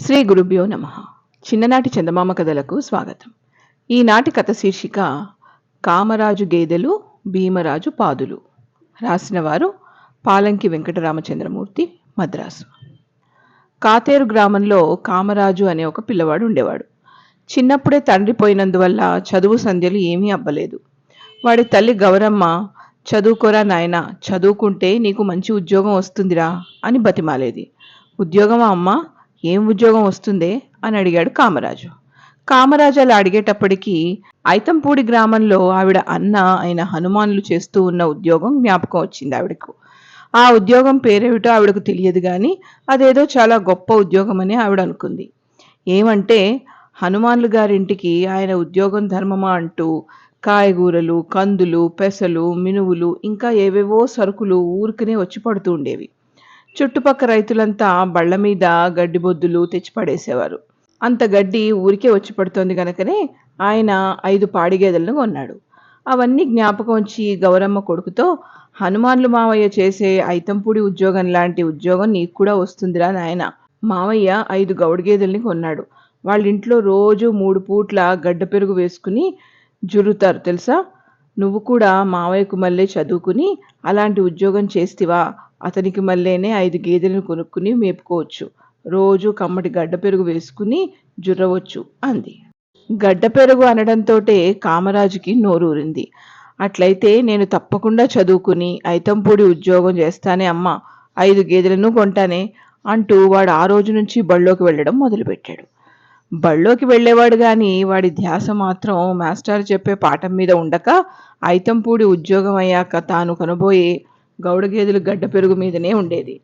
శ్రీ గురుభ్యో నమ. చిన్ననాటి చందమామ కథలకు స్వాగతం. ఈనాటి కథ శీర్షిక కామరాజు గేదెలు భీమరాజు పాదులు. రాసినవారు పాలంకి వెంకటరామచంద్రమూర్తి మద్రాసు. కాతేరు గ్రామంలో కామరాజు అనే ఒక పిల్లవాడు ఉండేవాడు. చిన్నప్పుడే తండ్రి పోయినందువల్ల చదువు సంధ్యలు ఏమీ అవ్వలేదు వాడి తల్లి గౌరమ్మ చదువుకోరా నాయనా చదువుకుంటే నీకు మంచి ఉద్యోగం వస్తుందిరా అని బతిమాలేది. ఉద్యోగమా అమ్మా? ఏం ఉద్యోగం వస్తుందే? అని అడిగాడు కామరాజు. కామరాజు అలా అడిగేటప్పటికీ ఐతంపూడి గ్రామంలో ఆవిడ అన్న అయిన హనుమానులు చేస్తూ ఉన్న ఉద్యోగం జ్ఞాపకం వచ్చింది ఆవిడకు. ఆ ఉద్యోగం పేరేమిటో ఆవిడకు తెలియదు కానీ అదేదో చాలా గొప్ప ఉద్యోగం అని ఆవిడ అనుకుంది. ఏమంటే హనుమాన్లు గారింటికి ఆయన ఉద్యోగం ధర్మమా అంటూ కాయగూరలు కందులు పెసలు మినువులు ఇంకా ఏవేవో సరుకులు ఊరికనే వచ్చి పడుతూ ఉండేవి. చుట్టుపక్క రైతులంతా బళ్ళ మీద గడ్డి బొద్దులు తెచ్చి పడేసేవారు. అంత గడ్డి ఊరికే వచ్చి పడుతోంది గనకనే ఆయన ఐదు పాడి గేదెలను కొన్నాడు. అవన్నీ జ్ఞాపకం వచ్చి గౌరమ్మ కొడుకుతో హనుమాన్లు మావయ్య చేసే ఐతంపూడి ఉద్యోగం లాంటి ఉద్యోగం నీకు కూడా వస్తుందిరా నాయన. మావయ్య ఐదు గౌడిగేదెల్ని కొన్నాడు. వాళ్ళ ఇంట్లో రోజు మూడు పూట్ల గడ్డ పెరుగు వేసుకుని జురుతారు తెలుసా? నువ్వు కూడా మావయ్యకు మళ్ళీ చదువుకుని అలాంటి ఉద్యోగం చేస్తివా? అతనికి మళ్ళీనే ఐదు గేదెలను కొనుక్కుని మేపుకోవచ్చు. రోజు కమ్మటి గడ్డ పెరుగు వేసుకుని జుర్రవచ్చు అంది. గడ్డ పెరుగు అనడంతోటే కామరాజుకి నోరూరింది. అట్లయితే నేను తప్పకుండా చదువుకుని ఐతంపూడి ఉద్యోగం చేస్తానే అమ్మ ఐదు గేదెలను కొంటానే అంటూ వాడు ఆ రోజు నుంచి బళ్ళోకి వెళ్ళడం మొదలుపెట్టాడు. బళ్ళోకి వెళ్ళేవాడు కానీ వాడి ధ్యాస మాత్రం మాస్టర్ చెప్పే పాఠం మీద ఉండక ఐతంపూడి ఉద్యోగం అయ్యాక తాను కనబోయే గౌడ గేదెలు గడ్డ పెరుగు మీదనే ఉండేది.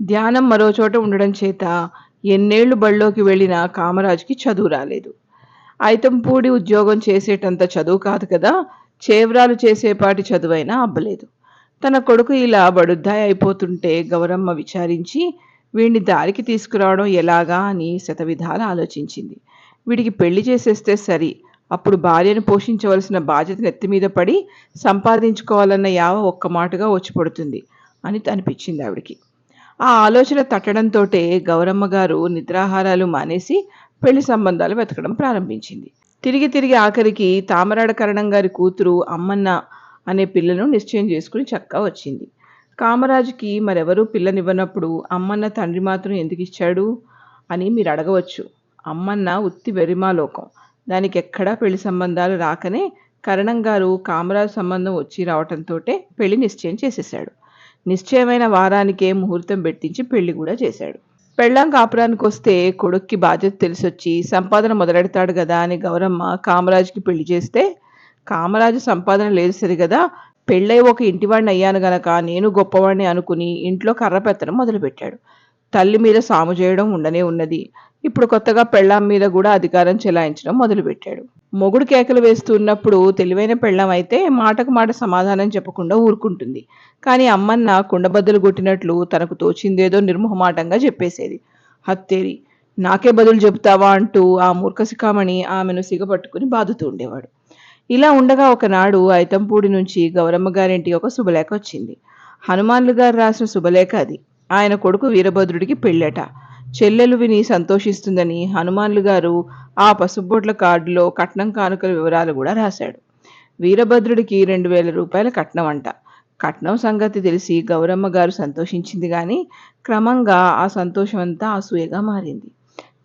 ధ్యానం మరోచోట ఉండడం చేత ఎన్నేళ్ళు బళ్ళోకి వెళ్ళినా కామరాజుకి చదువు రాలేదు. ఐతంపూడి ఉద్యోగం చేసేటంత చదువు కాదు కదా చేవ్రాలు చేసేపాటి చదువైనా అబ్బలేదు. తన కొడుకు ఇలా బడుద్దాయి అయిపోతుంటే గౌరమ్మ విచారించి వీడిని దారికి తీసుకురావడం ఎలాగా అని శతవిధాలు ఆలోచించింది. వీడికి పెళ్ళి చేసేస్తే సరి అప్పుడు భార్యను పోషించవలసిన బాధ్యత నెత్తి మీద పడి సంపాదించుకోవాలన్న యావ ఒక్క మాటగా వచ్చి పడుతుంది అని అనిపించింది ఆవిడికి. ఆ ఆలోచన తట్టడంతో గౌరమ్మ గారు నిద్రాహారాలు మానేసి పెళ్ళి సంబంధాలు వెతకడం ప్రారంభించింది. తిరిగి తిరిగి ఆఖరికి తామరాడ కరణం గారి కూతురు అమ్మన్న అనే పిల్లను నిశ్చయం చేసుకుని చక్కగా వచ్చింది. కామరాజుకి మరెవరూ పిల్లనివ్వనప్పుడు అమ్మన్న తండ్రి మాత్రం ఎందుకు ఇచ్చాడు అని మీరు అడగవచ్చు. అమ్మన్న ఉత్తి వెరిమాలోకం దానికి ఎక్కడా పెళ్ళి సంబంధాలు రాకనే కరణం గారు కామరాజు సంబంధం వచ్చి రావటంతో పెళ్ళి నిశ్చయం చేసేశాడు. నిశ్చయమైన వారానికే ముహూర్తం పెట్టించి పెళ్ళి కూడా చేశాడు. పెళ్ళాం కాపురానికి వస్తే కొడుక్కి బాధ్యత తెలిసొచ్చి సంపాదన మొదలెడతాడు కదా అని గౌరమ్మ కామరాజుకి పెళ్ళి చేస్తే కామరాజు సంపాదన లేదు సరి కదా పెళ్ళై ఒక ఇంటివాడిని అయ్యాను గనక నేను గొప్పవాడిని అనుకుని ఇంట్లో కర్ర పెత్తడం మొదలుపెట్టాడు. తల్లి మీద సాము చేయడం ఉండనే ఉన్నది. ఇప్పుడు కొత్తగా పెళ్ళాం మీద కూడా అధికారం చెలాయించడం మొదలుపెట్టాడు. మొగుడు కేకలు వేస్తూ ఉన్నప్పుడు తెలివైన పెళ్ళం అయితే మాటకు మాట సమాధానం చెప్పకుండా ఊరుకుంటుంది. కానీ అమ్మన్న కుండబద్దలు కొట్టినట్లు తనకు తోచిందేదో నిర్మోహమాటంగా చెప్పేసేది. హత్తేరి నాకే బదులు చెబుతావా అంటూ ఆ మూర్ఖశిఖామణి ఆమెను సిగపట్టుకుని బాదుతూ ఉండేవాడు. ఇలా ఉండగా ఒకనాడు ఐతంపూడి నుంచి గౌరమ్మ గారింటి ఒక శుభలేఖ వచ్చింది. హనుమాన్లు గారు రాసిన శుభలేఖ అది. ఆయన కొడుకు వీరభద్రుడికి పెళ్ళట. చెల్లెలు విని సంతోషిస్తుందని హనుమాన్లు గారు ఆ పసుబొట్ల కార్డులో కట్నం కానుకల వివరాలు కూడా రాశాడు. వీరభద్రుడికి రెండు వేల రూపాయల కట్నం అంట కట్నం సంగతి తెలిసి గౌరమ్మ గారు సంతోషించింది కానీ క్రమంగా ఆ సంతోషం అంతా అసూయగా మారింది.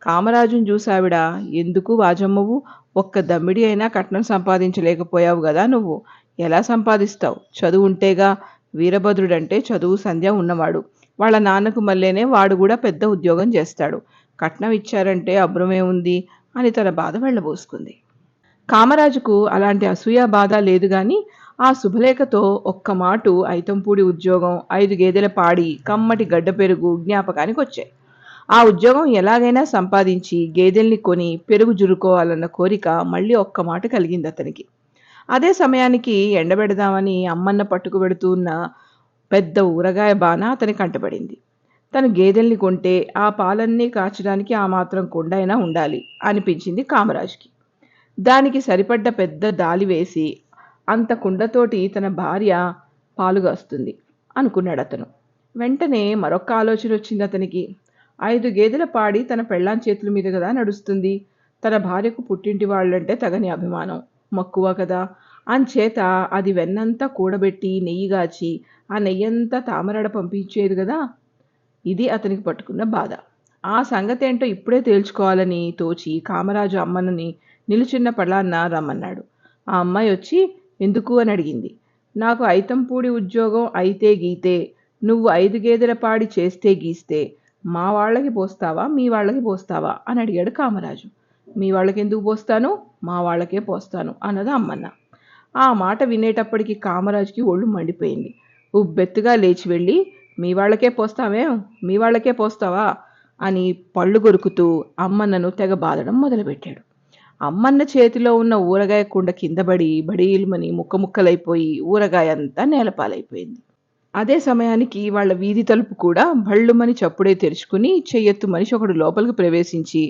కామరాజును చూసావిడ ఎందుకు వాజమ్మవు ఒక్క దమ్మిడి అయినా కట్నం సంపాదించలేకపోయావు కదా నువ్వు. ఎలా సంపాదిస్తావు? చదువు ఉంటేగా. వీరభద్రుడంటే చదువు సంధ్య ఉన్నవాడు. వాళ్ళ నాన్నకు మళ్ళీనే వాడు కూడా పెద్ద ఉద్యోగం చేస్తాడు. కట్నం ఇచ్చారంటే అభ్రమే ఉంది అని తన బాధ వెళ్ళబోసుకుంది. కామరాజుకు అలాంటి అసూయ బాధ లేదు కానీ ఆ శుభలేఖతో ఒక్క మాటు ఐతంపూడి ఉద్యోగం ఐదు గేదెల పాడి కమ్మటి గడ్డ పెరుగు జ్ఞాపకానికి వచ్చాయి. ఆ ఉద్యోగం ఎలాగైనా సంపాదించి గేదెల్ని కొని పెరుగు జురుకోవాలన్న కోరిక మళ్ళీ ఒక్క మాట కలిగింది అతనికి. అదే సమయానికి ఎండబెడదామని అమ్మన్న పట్టుకు పెడుతూ ఉన్న పెద్ద ఊరగాయ బాణ అతని కంటపడింది. తను గేదెల్ని కొంటే ఆ పాలన్నీ కాచడానికి ఆ మాత్రం కొండైనా ఉండాలి అనిపించింది కామరాజుకి. దానికి సరిపడ్డ పెద్ద దాలి వేసి అంత కుండతోటి తన భార్య పాలుగాస్తుంది అనుకున్నాడు అతను వెంటనే మరొక ఆలోచన వచ్చింది అతనికి. ఐదు గేదెల పాడి తన పెళ్ళాం చేతుల మీద కదా నడుస్తుంది. తన భార్యకు పుట్టింటి వాళ్ళంటే తగని అభిమానం. మక్కువ కదా. అంచేత అది వెన్నంతా కూడబెట్టి నెయ్యి గాచి ఆ నెయ్యంతా తామరాడ పంపించేది కదా? ఇది అతనికి పట్టుకున్న బాధ. ఆ సంగతి ఏంటో ఇప్పుడే తేల్చుకోవాలని తోచి కామరాజు అమ్మనని నిలుచున్న పళ్ళాన్న రమ్మన్నాడు. ఆ అమ్మాయి వచ్చి ఎందుకు? అని అడిగింది. నాకు ఐతంపూడి ఉద్యోగం అయితే గీతే నువ్వు ఐదు గేదెల పాడి చేస్తే గీస్తే మా వాళ్ళకి పోస్తావా మీ వాళ్ళకి పోస్తావా? అని అడిగాడు కామరాజు. మీ వాళ్ళకి ఎందుకు పోస్తాను? మా వాళ్ళకే పోస్తాను అన్నది అమ్మన్న. ఆ మాట వినేటప్పటికి కామరాజుకి ఒళ్ళు మండిపోయింది. ఉబ్బెత్తుగా లేచి వెళ్ళి మీ వాళ్ళకే పోస్తామే మీ వాళ్ళకే పోస్తావా? అని పళ్ళు కొరుకుతూ అమ్మన్నను తెగ బాధడం మొదలుపెట్టాడు. అమ్మన్న చేతిలో ఉన్న ఊరగాయ కుండ కిందబడి బడీలుమని ముక్క ముక్కలైపోయి ఊరగాయ అంతా నేలపాలైపోయింది. అదే సమయానికి వాళ్ళ వీధి తలుపు కూడా భళ్ళుమని చప్పుడే తెరుచుకుని చెయ్యెత్తు మనిషి ఒకడు లోపలికి ప్రవేశించి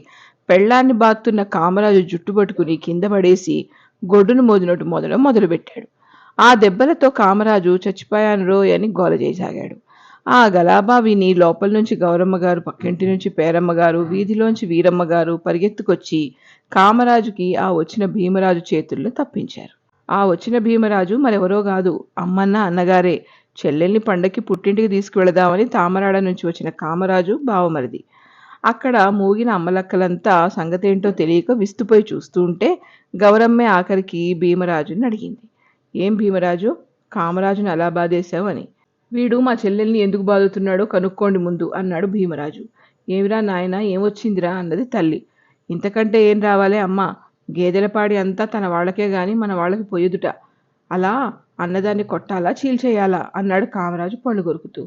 పెళ్ళాన్ని బాత్తున్న కామరాజు జుట్టు పట్టుకుని కింద పడేసి గొడ్డును మోదినట్టు మొదలు మొదలుపెట్టాడు. ఆ దెబ్బలతో కామరాజు చచ్చిపోయాను రోయ్ అని గోల చేయసాగాడు ఆ గలాబా విని లోపల నుంచి గౌరమ్మ గారు పక్కింటి నుంచి పేరమ్మ గారు వీధిలోంచి వీరమ్మగారు పరిగెత్తుకొచ్చి కామరాజుకి ఆ వచ్చిన భీమరాజు చేతుల్లో తప్పించారు. ఆ వచ్చిన భీమరాజు మరెవరో కాదు అమ్మన్న అన్నగారే చెల్లెల్ని పండక్కి పుట్టింటికి తీసుకువెళదామని తామరాడ నుంచి వచ్చిన కామరాజు బావమరిది. అక్కడ మూగిన అమ్మలక్కలంతా సంగతేంటో తెలియక విస్తుపోయి చూస్తూ ఉంటే గౌరమ్మే ఆఖరికి భీమరాజుని అడిగింది. ఏం భీమరాజు? కామరాజుని అలా బాధేశావు అని. వీడు మా చెల్లెల్ని ఎందుకు బాదుతున్నాడో కనుక్కోండి ముందు అన్నాడు భీమరాజు. ఏమిరా నాయన ఏమొచ్చిందిరా అన్నది తల్లి. ఇంతకంటే ఏం రావాలే అమ్మ. గేదెలపాడి అంతా తన వాళ్ళకే గాని మన వాళ్ళకి పోయేదుట. అలా అన్నదాన్ని కొట్టాలా చీల్చేయాలా? అన్నాడు కామరాజు పళ్ళు కొరుకుతూ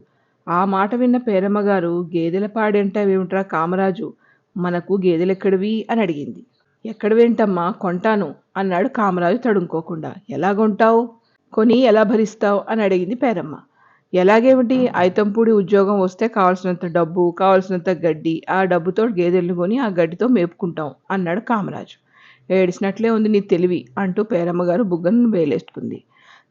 ఆ మాట విన్న పేరమ్మగారు గేదెల పాడంటావేమిట్రా కామరాజు? మనకు గేదెలెక్కడివి? అని అడిగింది. ఎక్కడవేంటమ్మా కొంటాను అన్నాడు కామరాజు తడుముకోకుండా. ఎలా కొంటావు? కొని ఎలా భరిస్తావు? అని అడిగింది పేరమ్మ. ఎలాగేమిటి? ఐతంపూడి ఉద్యోగం వస్తే కావాల్సినంత డబ్బు కావాల్సినంత గడ్డి ఆ డబ్బుతో గేదెలను కొని ఆ గడ్డితో మేపుకుంటాం అన్నాడు కామరాజు. ఏడిసినట్లే ఉంది నీ తెలివి అంటూ పేరమ్మగారు బుగ్గను వేలేసుకుంది.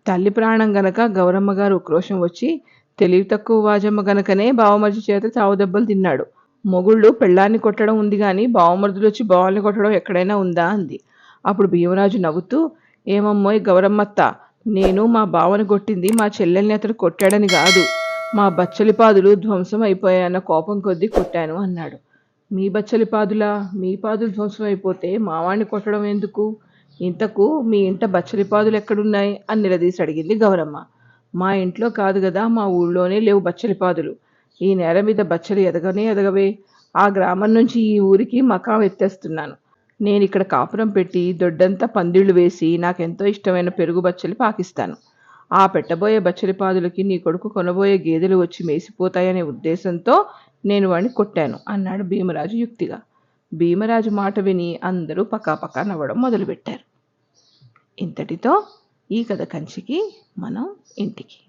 తల్లి ప్రాణం గనక గౌరమ్మగారు ఉక్రోషం వచ్చి తెలివి తక్కువ వాజమ్మ గనకనే బావమర్జి చేత చావు దెబ్బలు తిన్నాడు. మొగుళ్ళు పెళ్ళాన్ని కొట్టడం ఉంది కానీ బావమరుదులు వచ్చి బావల్ని కొట్టడం ఎక్కడైనా ఉందా? అంది. అప్పుడు భీమరాజు నవ్వుతూ ఏమమ్మోయ్ గౌరమ్మత్త నేను మా బావని కొట్టింది మా చెల్లెల్ని అతడు కొట్టాడని కాదు. మా బచ్చలిపాదులు ధ్వంసం అయిపోయాయన్న కోపం కొద్దీ కొట్టాను అన్నాడు. మీ బచ్చలిపాదులా? మీ పాదులు ధ్వంసం అయిపోతే మావాణ్ణి కొట్టడం ఎందుకు? ఇంతకు మీ ఇంట బచ్చలిపాదులు ఎక్కడున్నాయి? అని నిలదీసి అడిగింది గౌరమ్మ. మా ఇంట్లో కాదు కదా మా ఊళ్ళోనే లేవు బచ్చలిపాదులు. ఈ నేల మీద బచ్చలు ఎదగనే ఎదగవే. ఆ గ్రామం నుంచి ఈ ఊరికి మకాం ఎత్తేస్తున్నాను. నేను ఇక్కడ కాపురం పెట్టి దొడ్డంతా పందిళ్ళు వేసి నాకెంతో ఇష్టమైన పెరుగు బచ్చలి పాకిస్తాను. ఆ పెట్టబోయే బచ్చలిపాదులకి నీ కొడుకు కొనబోయే గేదెలు వచ్చి మేసిపోతాయనే ఉద్దేశంతో నేను వాడిని కొట్టాను అన్నాడు భీమరాజు యుక్తిగా. భీమరాజు మాట విని అందరూ పకాపకా నవ్వడం మొదలుపెట్టారు. ఇంతటితో ఈ కథ కంచికి మనం ఇంటికి.